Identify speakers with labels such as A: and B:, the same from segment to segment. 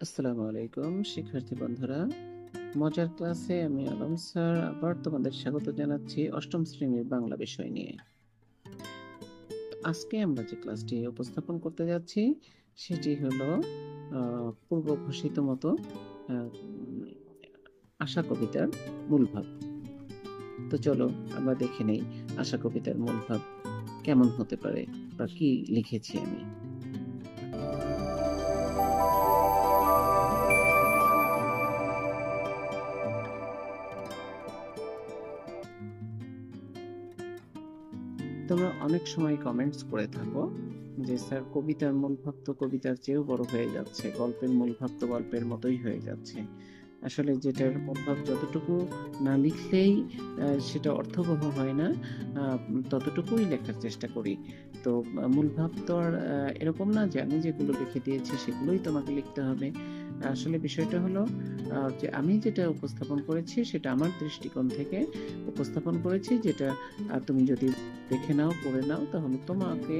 A: আসসালামু আলাইকুম, শিক্ষার্থী বন্ধুরা। মজার ক্লাসে আমি আলম স্যার আবার তোমাদের স্বাগত জানাচ্ছি অষ্টম শ্রেণির বাংলা বিষয় নিয়ে। আজকে আমরা যে ক্লাসটি উপস্থাপন করতে যাচ্ছি, সেটি হলো পূর্ব ঘোষিত মতো আশা কবিতার মূল ভাব তো চলো আমরা দেখে নেই। আশা কবিতার মূল ভাব কেমন হতে পারে বা কি লিখেছি আমি? তোমরা অনেক সময় কমেন্টস করে থাকো যে, স্যার, কবিতার মূল ভাব তো কবিতার চেয়েও বড় হয়ে যাচ্ছে। গল্পের মূল ভাব তো গল্পের মতোই হয়ে যাচ্ছে। আসলে যেটার মূল ভাব যতটুকু না লিখলেই সেটা অর্থবহ হয় না ততটুকুই লেখার চেষ্টা করি। তো মূল ভাব তো আর এরকম না যে আমি যেগুলো লিখে দিয়েছি সেগুলোই তোমাকে লিখতে হবে। আসলে বিষয়টা হলো যে আমি যেটা উপস্থাপন করেছি সেটা আমার দৃষ্টিকোণ থেকে উপস্থাপন করেছি, যেটা তুমি যদি দেখে নাও, পড়ে নাও, তাহলে তোমাকে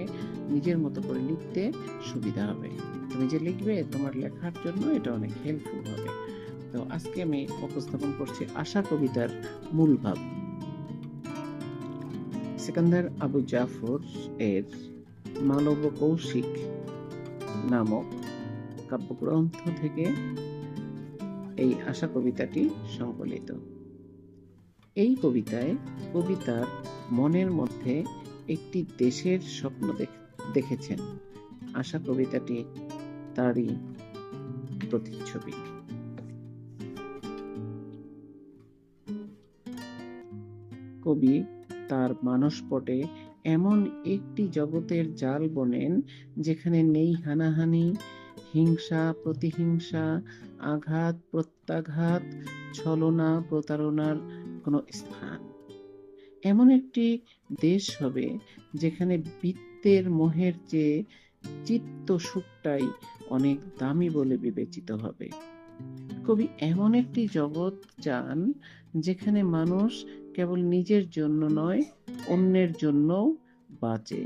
A: নিজের মতো করে লিখতে সুবিধা হবে। তুমি যে লিখবে, তোমার লেখার জন্য এটা অনেক হেল্পফুল হবে। তো আজকে আমি উপস্থাপন করছি আশা কবিতার মূল ভাব। সিকান্দার আবু জাফর এর মালব কৌশিক নামক কাব্যগ্রন্থ থেকে এই আশা কবিতাটি সংকলিত। এই কবিতায় কবিতার মনের মধ্যে একটি দেশের স্বপ্ন দেখ- দেখেছেন। আশা কবিতাটি তারই প্রতিচ্ছবি। কবি তার মানসপটে এমন একটি জগতের জাল বোনেন যেখানে নেই হানাহানি, হিংসা, প্রতিহিংসা, আঘাত, প্রত্যাঘাত, ছলনা, প্রতারণার কোনো স্থান। এমন একটি দেশ হবে যেখানে বৃত্তের মোহের চেয়ে চিত্ত সুখটাই অনেক দামি বলে বিবেচিত হবে। কবি এমন একটি জগৎ চান, যেখানে মানুষ কেবল নিজের জন্য নয়, অন্যের জন্যও বাঁচে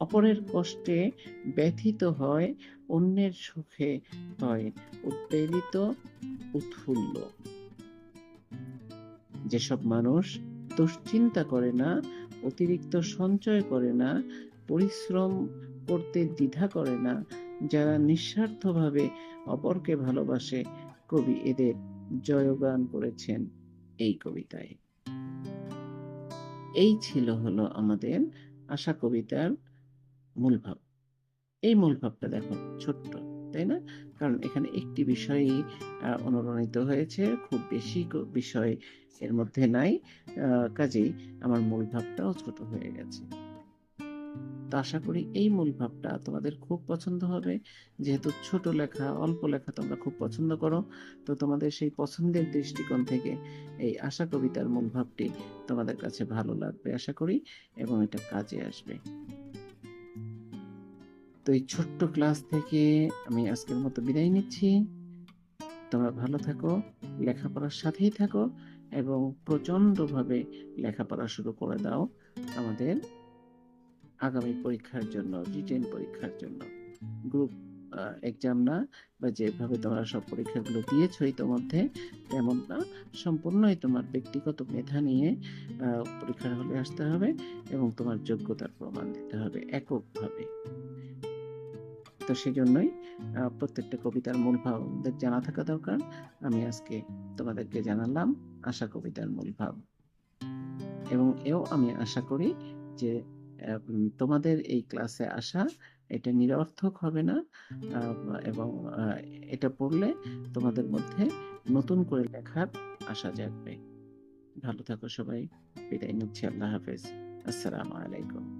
A: অপরের কষ্টে ব্যথিত হয়, অন্যের সুখে হয় উদ্বেলিত উৎফুল্ল। যেসব মানুষ দুশ্চিন্তা করে না, অতিরিক্ত সঞ্চয় করে না, পরিশ্রম করতে দ্বিধা করে না, যারা নিঃস্বার্থভাবে অপরকে ভালোবাসে, কবি এদের জয়গান করেছেন এই কবিতায়। এই ছিল হলো আমাদের আশা কবিতার মূল ভাব। এই মূল ভাবটা দেখো ছোট্ট, তাই না? কারণ এখানে একটি বিষয়ই অনুরণিত হয়েছে, খুব বেশি বিষয় এর মধ্যে নাই। কাজেই আমার মূল ভাবটাও ছোট হয়ে গেছে। তো আশা করি এই মূল ভাবটা তোমাদের খুব পছন্দ হবে। যেহেতু ছোট লেখা, অল্প লেখা তোমরা খুব পছন্দ করো, তো তোমাদের সেই পছন্দের দৃষ্টিকোণ থেকে এই আশা কবিতার মূল ভাবটি তোমাদের কাছে ভালো লাগবে আশা করি, এবং এটা কাজে আসবে। তো এই ছোট্ট ক্লাস থেকে আমি আজকের মতো বিদায় নিচ্ছি। তোমরা ভালো থাকো, লেখাপড়ার সাথেই থাকো, এবং প্রচন্ডভাবে লেখাপড়া শুরু করে দাও আমাদের আগামী পরীক্ষার জন্য রিটেন পরীক্ষার জন্য। গ্রুপ এক্সাম না, বা যেভাবে তোমরা সব পরীক্ষাগুলো দিয়েছ ইতোমধ্যে তেমন না, সম্পূর্ণই তোমার ব্যক্তিগত মেধা নিয়ে পরীক্ষার হলে আসতে হবে এবং তোমার যোগ্যতার প্রমাণ দিতে হবে এককভাবে। তো সেই জন্যই প্রত্যেকটা কবিতার মূল ভাব আমাদের জানা থাকা দরকার। আমি আজকে তোমাদেরকে জানালাম আশা কবিতার মূল ভাব। এবং এও আমি আশা করি যে তোমাদের এই ক্লাসে আসা, এটা নিরর্থক হবে না। এবং এটা পড়লে তোমাদের মধ্যে নতুন করে লেখার আশা জাগবে। ভালো থাকো সবাই। বিদায় নিচ্ছি। আল্লাহ হাফেজ। আসসালামু আলাইকুম।